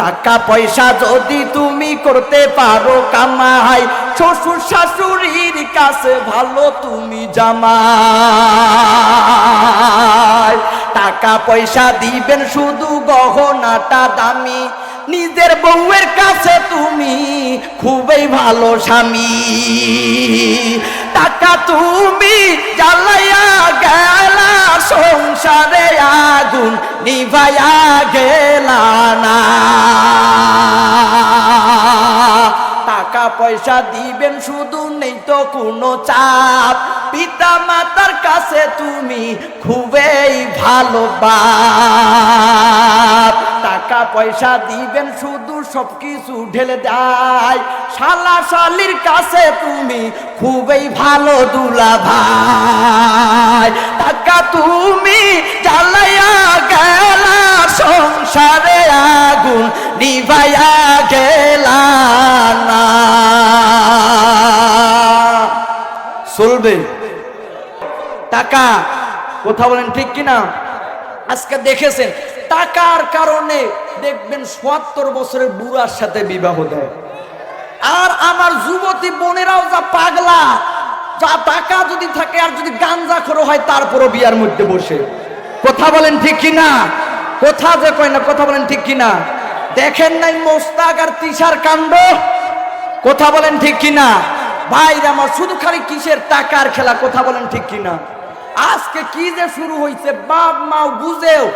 টাকা পয়সা যদি তুমি করতে পারো কামাই, শ্বশুর শাশুড়ির কাছে ভালো তুমি জামাই। টাকা পয়সা দিবেন শুধু গহনাটা দামি, নিজের বউয়ের কাছে তুমি খুবই ভালো স্বামী। টাকা তুমি গেলা সংসারে আগুন নিভাইয়া গেলা না। টাকা পয়সা দিবেন, শুধু নেই তো কোনো চাপ। পিতা মাতার কাছে তুমি খুবই ভালো টাকা পয়সা দিবেন, শুধু সব কিছু ঢেলে দেয়। শালা শালির কাছে তুমি খুবই ভালো দুলা ভাই চলবে। টাকা, কথা বলেন ঠিক কিনা? আজকে দেখেছেন, টাকার কারণে দেখবেন সত্তর বছরের বুড়ার সাথে বিবাহ দেয়। আর আমার যুবতী বোনেরাও যা পাগলা, যা টাকা যদি থাকে আর যদি গাঞ্জা খরো হয়, তারপরও বিয়ার মধ্যে বসে। কথা বলেন ঠিক কিনা? কথা যে কয় না, কথা বলেন ঠিক কিনা? দেখেন নাই মোস্তাক আর তিসার কাণ্ড? কথা বলেন ঠিক কিনা? ভাই আমার শুধু খালি কিসের টাকার খেলা কথা বলেন ঠিক কিনা? আজকে কি যে শুরু হয়েছে বাপ মাও বুঝেও।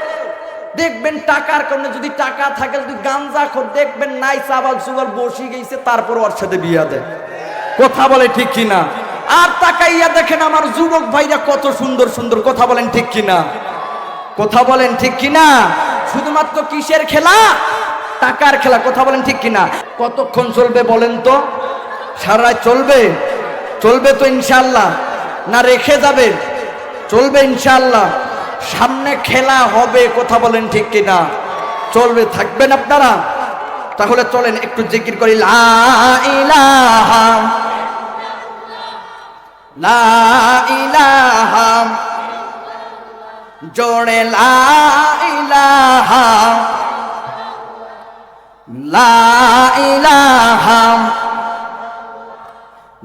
দেখবেন টাকার কারণে যদি টাকা থাকে, যদি গাঞ্জা খোর, দেখবেন নাই চাবাল সুবাল বসি গেছে তারপর ওর সাথে বিয়া দেয়। কথা বলে ঠিক কিনা? আর তাকাইয়া দেখেন আমার যুবক ভাইরা কত সুন্দর সুন্দর কথা বলেন ঠিক কিনা? কথা বলেন ঠিক কিনা? শুধুমাত্র কিসের খেলা? টাকার খেলা, কথা বলেন ঠিক কিনা? কতক্ষণ চলবে বলেন তো? সারা চলবে? চলবে তো ইনশাল্লাহ না রেখে যাবে? চলবে ইনশাল্লাহ সামনে খেলা হবে, কথা বলেন ঠিক কিনা? চলবে, থাকবেন আপনারা? তাহলে চলেন, একটু জিকির করি, লা ইলাহা লা ইলাহা জোড়ে